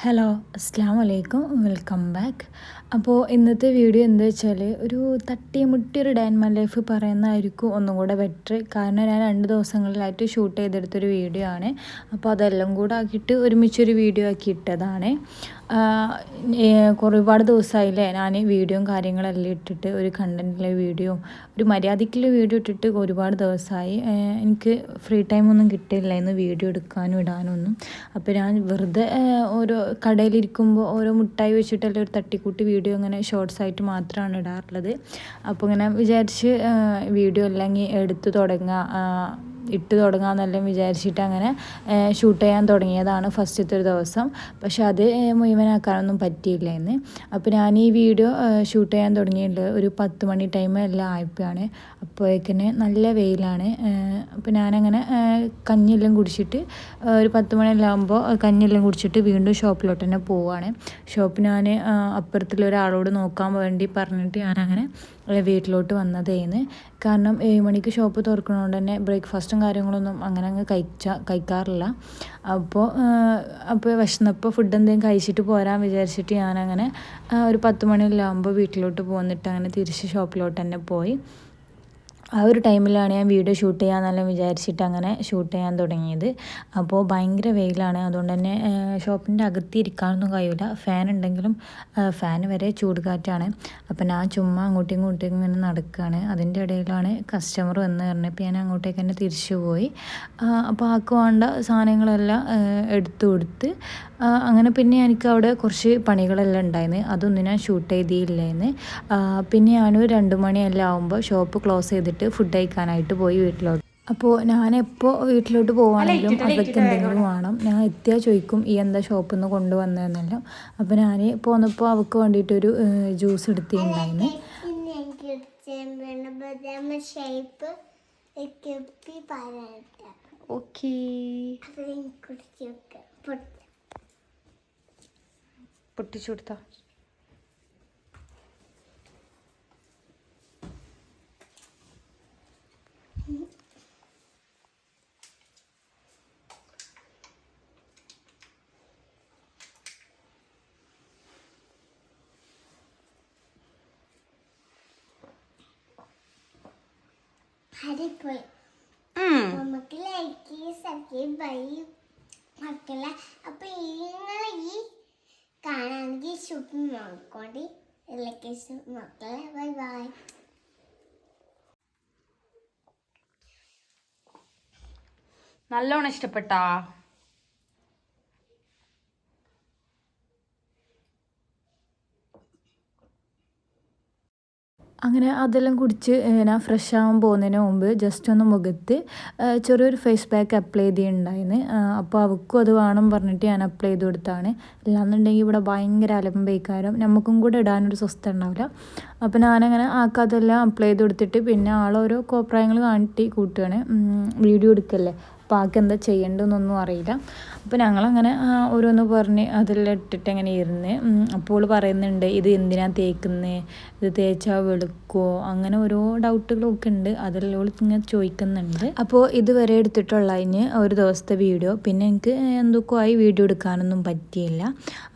Hello അസ്സാം വലൈക്കും welcome back. അപ്പോൾ ഇന്നത്തെ വീഡിയോ എന്താ വെച്ചാൽ ഒരു തട്ടിയ മുട്ടി ഒരു ഡാൻ മൈ ലൈഫ് പറയുന്നതായിരിക്കും ഒന്നും കൂടെ ബെറ്റർ. കാരണം ഞാൻ രണ്ട് ദിവസങ്ങളിലായിട്ട് ഷൂട്ട് ചെയ്തെടുത്തൊരു വീഡിയോ ആണ്. അപ്പോൾ അതെല്ലാം കൂടെ ആക്കിയിട്ട് ഒരുമിച്ചൊരു വീഡിയോ ആക്കി ഇട്ടതാണ്. ഒരുപാട് ദിവസമായില്ലേ ഞാൻ വീഡിയോയും കാര്യങ്ങളെല്ലാം ഇട്ടിട്ട് ഒരു കണ്ടന്റിലെ വീഡിയോ ഒരു മര്യാദയ്ക്കുള്ള വീഡിയോ ഇട്ടിട്ട് ഒരുപാട് ദിവസമായി എനിക്ക് ഫ്രീ ടൈമൊന്നും കിട്ടില്ല ഇന്ന് വീഡിയോ എടുക്കാനും ഇടാനും ഒന്നും അപ്പോൾ ഞാൻ വെറുതെ ഓരോ കടയിലിരിക്കുമ്പോൾ ഓരോ മുട്ടായി വെച്ചിട്ടല്ലേ ഒരു തട്ടിക്കൂട്ടി വീഡിയോ ഇങ്ങനെ ഷോർട്സ് ആയിട്ട് മാത്രമാണ് ഇടാറുള്ളത്. അപ്പോൾ ഇങ്ങനെ വിചാരിച്ച് വീഡിയോ അല്ലെങ്കിൽ എടുത്തു തുടങ്ങുക ഇട്ട് തുടങ്ങാമെന്നെല്ലാം വിചാരിച്ചിട്ട് അങ്ങനെ ഷൂട്ട് ചെയ്യാൻ തുടങ്ങിയതാണ് ഫസ്റ്റത്തെ ഒരു ദിവസം. പക്ഷെ അത് മുഴുവനാക്കാനൊന്നും പറ്റിയില്ല എന്ന് അപ്പോൾ ഞാൻ ഈ വീഡിയോ ഷൂട്ട് ചെയ്യാൻ തുടങ്ങിയിട്ടുണ്ട് ഒരു പത്ത് മണി ടൈം എല്ലാം ആയപ്പോഴാണ് അപ്പോഴേക്കിന് നല്ല വെയിലാണ്. അപ്പോൾ ഞാനങ്ങനെ കഞ്ഞിയെല്ലാം കുടിച്ചിട്ട് ഒരു പത്ത് മണിയെല്ലാം ആകുമ്പോൾ കഞ്ഞിയെല്ലാം കുടിച്ചിട്ട് വീണ്ടും ഷോപ്പിലോട്ട് തന്നെ പോവുകയാണ് ഷോപ്പ് ഞാൻ അപ്പുറത്തുള്ള ഒരാളോട് നോക്കാൻ വേണ്ടി പറഞ്ഞിട്ട് ഞാനങ്ങനെ വീട്ടിലോട്ട് വന്നതേന്ന്. കാരണം ഏഴ് മണിക്ക് ഷോപ്പ് തുറക്കുന്നതുകൊണ്ട് തന്നെ ബ്രേക്ക്ഫാസ്റ്റും കാര്യങ്ങളൊന്നും അങ്ങനെ അങ്ങ് കഴിച്ച കഴിക്കാറില്ല. അപ്പോൾ അപ്പോൾ വിശന്നപ്പോൾ ഫുഡ് എന്തെങ്കിലും കഴിച്ചിട്ട് പോരാൻ വിചാരിച്ചിട്ട് ഞാനങ്ങനെ ഒരു പത്ത് മണിയെല്ലാം ആകുമ്പോൾ വീട്ടിലോട്ട് പോന്നിട്ട് അങ്ങനെ തിരിച്ച് ഷോപ്പിലോട്ട് തന്നെ പോയി. ആ ഒരു ടൈമിലാണ് ഞാൻ വീഡിയോ ഷൂട്ട് ചെയ്യാമെന്നെല്ലാം വിചാരിച്ചിട്ട് അങ്ങനെ ഷൂട്ട് ചെയ്യാൻ തുടങ്ങിയത്. അപ്പോൾ ഭയങ്കര വെയിലാണ്. അതുകൊണ്ട് തന്നെ ഷോപ്പിന്റെ അകത്ത് ഇരിക്കാനൊന്നും കഴിയില്ല ഫാൻ ഉണ്ടെങ്കിലും ഫാൻ വരെ ചൂട് കാറ്റാണ്. അപ്പോൾ ഞാൻ ചുമ്മാ അങ്ങോട്ടും ഇങ്ങോട്ടും ഇങ്ങനെ നടക്കുകയാണ് അതിന്റെ ഇടയിലാണ് കസ്റ്റമർ വന്ന് പറഞ്ഞപ്പോൾ ഞാൻ അങ്ങോട്ടേക്ക് തന്നെ തിരിച്ചു പോയി. അപ്പോൾ ആക്ക് വേണ്ട സാധനങ്ങളെല്ലാം എടുത്തു കൊടുത്ത് അങ്ങനെ പിന്നെ എനിക്ക് അവിടെ കുറച്ച് പണികളെല്ലാം ഉണ്ടായിരുന്നു അതൊന്നും ഞാൻ ഷൂട്ട് ചെയ്തില്ലായിരുന്നു പിന്നെ ഞാനൊരു രണ്ട് മണിയെല്ലാം ആകുമ്പോൾ ഷോപ്പ് ക്ലോസ് ചെയ്തിട്ട് ഫുഡ് കഴിക്കാനായിട്ട് പോയി വീട്ടിലോട്ട് അപ്പോൾ ഞാനെപ്പോൾ വീട്ടിലോട്ട് പോവാണെങ്കിലും അതൊക്കെ എന്തെങ്കിലും വേണം ഞാൻ എത്തിയാൽ ചോദിക്കും ഈ എന്താ ഷോപ്പിൽ നിന്ന് കൊണ്ടുവന്നതെന്നെല്ലാം അപ്പോൾ ഞാൻ പോന്നപ്പോൾ അവൾക്ക് വേണ്ടിയിട്ടൊരു ജ്യൂസ് എടുത്തിട്ടുണ്ടായിരുന്നു ഓക്കേ പൊട്ടിച്ചു കൊടുത്താ. ഹരിപ്പോയി നമുക്ക് ലൈക്ക് സബ്സ്ക്രൈബ് ബൈ. മക്കളെ സൂപ്പ് നോക്കോണ്ടി ലൈക്ക് മക്കളെ ബൈ ബൈ. നല്ലോണം ഇഷ്ടപ്പെട്ടാ? അങ്ങനെ അതെല്ലാം കുടിച്ച് ഞാൻ ഫ്രഷ് ആവാൻ പോകുന്നതിന് മുമ്പ് ജസ്റ്റ് ഒന്ന് മുഖത്ത് ചെറിയൊരു ഫേസ് പാക്ക് അപ്ലൈ ചെയ്തിട്ടുണ്ടായിരുന്നു. അപ്പോൾ അവൾക്കും അത് വേണം പറഞ്ഞിട്ട് ഞാൻ അപ്ലൈ ചെയ്ത് കൊടുത്താണ്. അല്ലാന്നുണ്ടെങ്കിൽ ഇവിടെ ഭയങ്കര അലമ്പേക്കാരം നമുക്കും കൂടെ ഇടാനൊരു സ്വസ്ഥ ഉണ്ടാവില്ല. അപ്പോൾ ഞാനങ്ങനെ ആക്കാതെല്ലാം അപ്ലൈ ചെയ്ത് കൊടുത്തിട്ട് പിന്നെ ആളോരോ കോപ്രായങ്ങൾ കാണിട്ട് കൂട്ടുകയാണ് വീഡിയോ എടുക്കല്ലേ? അപ്പോൾ ആൾക്ക് എന്താ ചെയ്യേണ്ടതെന്നൊന്നും അറിയില്ല. അപ്പോൾ ഞങ്ങളങ്ങനെ ഓരോന്ന് പറഞ്ഞ് അതെല്ലാം ഇട്ടിട്ട് അങ്ങനെ ഇരുന്ന് അപ്പോൾ പറയുന്നുണ്ട് ഇത് എന്തിനാ തേക്കുന്നത് ഇത് തേച്ചാൽ വെളുക്കുമോ അങ്ങനെ ഓരോ ഡൗട്ടുകളൊക്കെ ഉണ്ട്. അതെല്ലാം ഇങ്ങനെ ചോദിക്കുന്നുണ്ട്. അപ്പോൾ ഇതുവരെ എടുത്തിട്ടുള്ളതിന് ഒരു ദിവസത്തെ വീഡിയോ. പിന്നെ എനിക്ക് എന്തൊക്കെ ആയി വീഡിയോ എടുക്കാനൊന്നും പറ്റിയില്ല.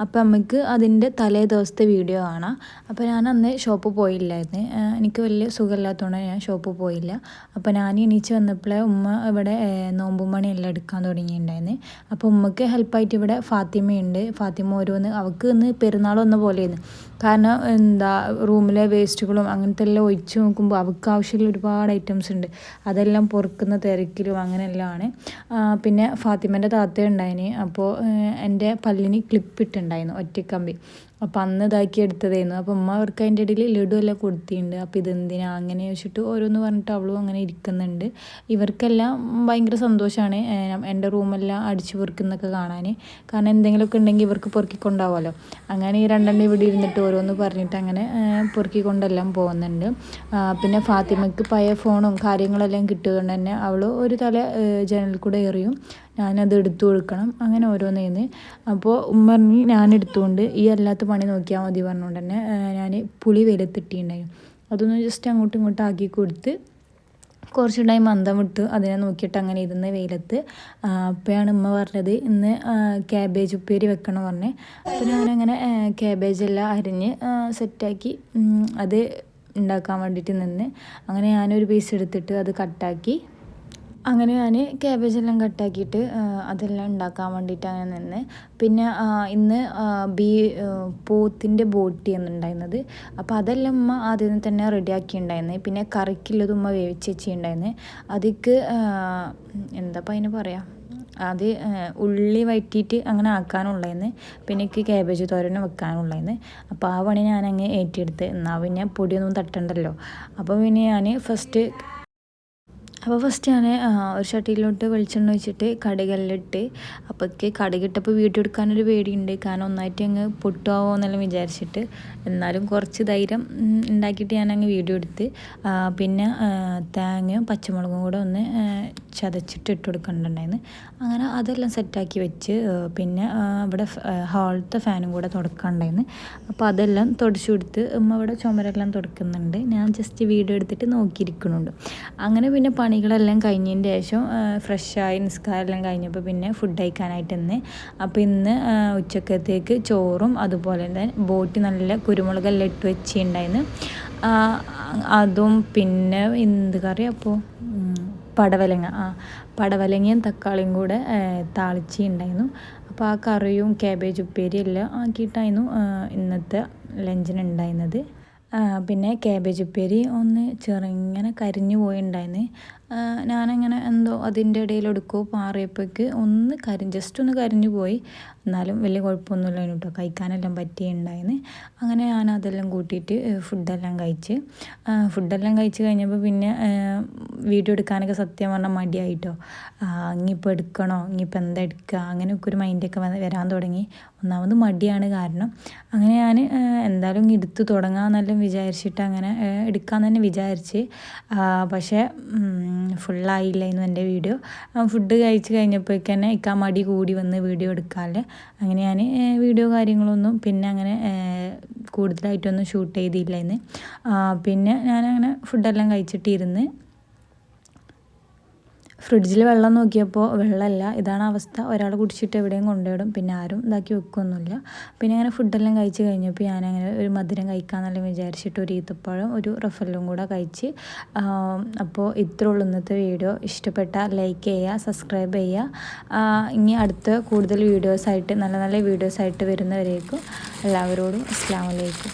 അപ്പോൾ നമുക്ക് അതിന്റെ തലേ ദിവസത്തെ വീഡിയോ കാണാം. അപ്പോൾ ഞാൻ അന്ന് ഷോപ്പ് പോയില്ലായിരുന്നു. എനിക്ക് വലിയ സുഖമില്ലാത്തതുകൊണ്ട് ഞാൻ ഷോപ്പ് പോയില്ല. അപ്പോൾ ഞാൻ എണീച്ച് വന്നപ്പോഴേ ഉമ്മ ഇവിടെ നോമ്പുമണിയെല്ലാം എടുക്കാൻ തുടങ്ങിയിട്ടുണ്ടായിരുന്നു. അപ്പോൾ ഉമ്മക്ക് ഹെൽപ്പായിട്ട് ഇവിടെ ഫാത്തിമയുണ്ട്. ഫാത്തിമ ഓരോന്ന് അവൾക്ക് ഇന്ന് പെരുന്നാൾ വന്ന പോലെയാണ്. കാരണം എന്താ റൂമിലെ വേസ്റ്റുകളും അങ്ങനത്തെ എല്ലാം ഒഴിച്ചു നോക്കുമ്പോൾ അവൾക്ക് ആവശ്യമുള്ള ഒരുപാട് ഐറ്റംസ് ഉണ്ട്. അതെല്ലാം പൊറുക്കുന്ന തിരക്കിലും അങ്ങനെയെല്ലാമാണ്. പിന്നെ ഫാത്തിമേന്റെ താത്ത ഉണ്ടായിന്. അപ്പോൾ എന്റെ പല്ലിന് ക്ലിപ്പ് ഇട്ടുണ്ടായിരുന്നു ഒറ്റക്കമ്പി. അപ്പോൾ അന്ന് ഇതാക്കി എടുത്തതായിരുന്നു അപ്പോൾ ഉമ്മ അവർക്ക് അതിന്റെ ഇടയിൽ ലഡു എല്ലാം കൊടുത്തിട്ടുണ്ട്. അപ്പോൾ ഇതെന്തിനാ അങ്ങനെ വെച്ചിട്ട് ഓരോന്ന് പറഞ്ഞിട്ട് അവളും അങ്ങനെ ഇരിക്കുന്നുണ്ട്. ഇവർക്കെല്ലാം ഭയങ്കര സന്തോഷമാണ് എന്റെ റൂമെല്ലാം അടിച്ചു പൊറുക്കുന്നൊക്കെ കാണാൻ കാരണം എന്തെങ്കിലുമൊക്കെ ഉണ്ടെങ്കിൽ ഇവർക്ക് പൊറുക്കിക്കൊണ്ടാവുമല്ലോ. അങ്ങനെ ഈ രണ്ടെണ്ണം ഇവിടെ ഇരുന്നിട്ട് ഓരോന്ന് പറഞ്ഞിട്ട് അങ്ങനെ പൊറുക്കിക്കൊണ്ടെല്ലാം പോകുന്നുണ്ട്. പിന്നെ ഫാത്തിമയ്ക്ക് പഴയ ഫോണും കാര്യങ്ങളെല്ലാം കിട്ടിയതുകൊണ്ട് തന്നെ അവൾ ഒരു തല ജനലിൽ കൂടെ എറിയും. ഞാനത് എടുത്തു കൊടുക്കണം. അങ്ങനെ ഓരോന്നേന്ന്. അപ്പോൾ ഉമ്മ പറഞ്ഞ് ഞാൻ എടുത്തുകൊണ്ട് ഈ അല്ലാത്ത പണി നോക്കിയാൽ മതി പറഞ്ഞുകൊണ്ട് തന്നെ ഞാൻ പുളി വെയിലത്തിട്ടിട്ടുണ്ടായിരുന്നു അതൊന്ന് ജസ്റ്റ് അങ്ങോട്ടും ഇങ്ങോട്ടും ആക്കി കൊടുത്ത് കുറച്ച് ടൈം മന്ദം വിട്ടു അതിനെ നോക്കിയിട്ട് അങ്ങനെ ഇരുന്ന് വെയിലത്ത് അപ്പോഴാണ് ഉമ്മ പറഞ്ഞത് ഇന്ന് ക്യാബേജ് ഉപ്പേരി വെക്കണം പറഞ്ഞേ. അപ്പോൾ ഞാനങ്ങനെ ക്യാബേജെല്ലാം അരിഞ്ഞ് സെറ്റാക്കി അത് ഉണ്ടാക്കാൻ വേണ്ടിയിട്ട് നിന്ന്. അങ്ങനെ ഞാനൊരു പീസ് എടുത്തിട്ട് അത് കട്ടാക്കി അങ്ങനെ ഞാൻ ക്യാബേജ് എല്ലാം കട്ടാക്കിയിട്ട് അതെല്ലാം ഉണ്ടാക്കാൻ വേണ്ടിയിട്ട് അങ്ങനെ നിന്ന്. പിന്നെ ഇന്ന് ബി പോത്തിന്റെ ബോട്ടി എന്നുണ്ടായിരുന്നത് അപ്പോൾ അതെല്ലാം ഉമ്മ ആദ്യം തന്നെ റെഡിയാക്കി ഉണ്ടായിരുന്നത് പിന്നെ കറിക്കുള്ളത് ഉമ്മ വേവിച്ച് വെച്ചിട്ടുണ്ടായിരുന്നത് അതിക്ക് എന്താപ്പം അതിന് പറയാം? അത് ഉള്ളി വഴറ്റിയിട്ട് അങ്ങനെ ആക്കാനുള്ളതെന്ന് പിന്നെ എനിക്ക് ക്യാബേജ് തോരന് വെക്കാനുള്ളതെന്ന് അപ്പോൾ ആ പണി ഞാൻ അങ്ങ് ഏറ്റെടുത്ത്. എന്നാൽ പിന്നെ പൊടിയൊന്നും തട്ടണ്ടല്ലോ. അപ്പോൾ പിന്നെ ഞാൻ ഫസ്റ്റ് അപ്പോൾ ഫസ്റ്റ് ഞാൻ ഒരു ചട്ടിയിലോട്ട് വെളിച്ചെണ്ണ ഒഴിച്ചിട്ട് കടുകെല്ലിട്ട് അപ്പോഴേക്ക് കടുകിട്ടപ്പോൾ വീഡിയോ എടുക്കാനൊരു പേടിയുണ്ട്. കാരണം ഒന്നായിട്ട് അങ്ങ് പൊട്ടുമാവോ എന്നെല്ലാം വിചാരിച്ചിട്ട് എന്നാലും കുറച്ച് ധൈര്യം ഉണ്ടാക്കിയിട്ട് ഞാൻ അങ്ങ് വീഡിയോ എടുത്ത് പിന്നെ തേങ്ങയും പച്ചമുളകും കൂടെ ഒന്ന് ചതച്ചിട്ട് ഇട്ട് കൊടുക്കേണ്ടതായിരുന്നു അങ്ങനെ അതെല്ലാം സെറ്റാക്കി വെച്ച് പിന്നെ ഇവിടെ ഹാളത്തെ ഫാനും കൂടെ തുടക്കാനുണ്ടായിരുന്നു. അപ്പോൾ അതെല്ലാം തുടച്ചു കൊടുത്ത് ഉമ്മ ഇവിടെ ചുമരെല്ലാം തുടക്കുന്നുണ്ട്. ഞാൻ ജസ്റ്റ് വീഡിയോ എടുത്തിട്ട് നോക്കിയിരിക്കുന്നുണ്ട്. അങ്ങനെ പിന്നെ പണികളെല്ലാം കഴിഞ്ഞതിന്റെ ശേഷം ഫ്രഷായി നിസ്കാരം എല്ലാം കഴിഞ്ഞപ്പോൾ പിന്നെ ഫുഡ് കഴിക്കാനായിട്ട് ഇന്ന്. അപ്പോൾ ഇന്ന് ഉച്ചക്കത്തേക്ക് ചോറും അതുപോലെ തന്നെ ബോട്ടി നല്ല കുരുമുളകെല്ലാം ഇട്ട് വെച്ചിട്ടുണ്ടായിരുന്നു. അതും പിന്നെ എന്ത് കറി അപ്പോൾ പടവലങ്ങ ആ പടവലങ്ങയും തക്കാളിയും കൂടെ താളിച്ചി ഉണ്ടായിരുന്നു അപ്പോൾ ആ കറിയും ക്യാബേജ് ഉപ്പേരി എല്ലാം ആക്കിയിട്ടായിരുന്നു ഇന്നത്തെ ലഞ്ചിന് ഉണ്ടായിരുന്നത്. പിന്നെ ക്യാബേജ് ഉപ്പേരി ഒന്ന് ചെറുങ്ങനെ കരിഞ്ഞു പോയിണ്ടായിരുന്നു ഞാനങ്ങനെ എന്തോ അതിന്റെ ഇടയിൽ എടുക്കോ മാറിയപ്പോഴേക്ക് ഒന്ന് കരി ജസ്റ്റ് ഒന്ന് കരിഞ്ഞു പോയി. എന്നാലും വലിയ കുഴപ്പമൊന്നുമില്ല കേട്ടോ കഴിക്കാനെല്ലാം പറ്റിയുണ്ടായിരുന്നു അങ്ങനെ ഞാൻ അതെല്ലാം കൂട്ടിയിട്ട് ഫുഡെല്ലാം കഴിച്ച്. ഫുഡെല്ലാം കഴിച്ച് കഴിഞ്ഞപ്പോൾ പിന്നെ വീഡിയോ എടുക്കാനൊക്കെ സത്യം പറഞ്ഞാൽ മടിയായിട്ടോ. ഇങ്ങിപ്പോൾ എടുക്കണോ? ഇനിയിപ്പോൾ എന്താ എടുക്കുക അങ്ങനെയൊക്കെ ഒരു മൈൻഡൊക്കെ വരാൻ തുടങ്ങി. ഒന്നാമത് മടിയാണ് കാരണം. അങ്ങനെ ഞാൻ എന്തായാലും എടുത്ത് തുടങ്ങാമെന്നെല്ലാം വിചാരിച്ചിട്ട് അങ്ങനെ എടുക്കാമെന്ന് തന്നെ വിചാരിച്ച്. പക്ഷേ ഫുള്ളായില്ലായിരുന്നു എന്റെ വീഡിയോ. ഫുഡ് കഴിച്ച് കഴിഞ്ഞപ്പോഴേക്ക് തന്നെ ഇക്കാ മടി കൂടി വന്ന് വീഡിയോ എടുക്കാല്ലേ അങ്ങനെ ഞാൻ വീഡിയോ കാര്യങ്ങളൊന്നും പിന്നെ അങ്ങനെ കൂടുതലായിട്ടൊന്നും ഷൂട്ട് ചെയ്തില്ലായിരുന്നു പിന്നെ ഞാനങ്ങനെ ഫുഡെല്ലാം കഴിച്ചിട്ടിരുന്ന് ഫ്രിഡ്ജിൽ വെള്ളം നോക്കിയപ്പോൾ വെള്ളമല്ല ഇതാണ് അവസ്ഥ. ഒരാൾ കുടിച്ചിട്ട് എവിടെയും കൊണ്ടുവിടും പിന്നെ ആരും ഇതാക്കി വെക്കൊന്നുമില്ല. പിന്നെ അങ്ങനെ ഫുഡെല്ലാം കഴിച്ച് കഴിഞ്ഞപ്പോൾ ഞാനങ്ങനെ ഒരു മധുരം കഴിക്കാമെന്നെല്ലാം വിചാരിച്ചിട്ട് ഒരു ഈത്തപ്പഴം ഒരു റഫലും കൂടെ കഴിച്ച് അപ്പോൾ ഇത്രേ ഉള്ളൂ ഇന്നത്തെ വീഡിയോ. ഇഷ്ടപ്പെട്ട ലൈക്ക് ചെയ്യുക സബ്സ്ക്രൈബ് ചെയ്യുക. ഇനി അടുത്ത കൂടുതൽ വീഡിയോസായിട്ട് നല്ല നല്ല വീഡിയോസായിട്ട് വരുന്നവരേക്കും എല്ലാവരോടും അസ്സാം വലൈക്കും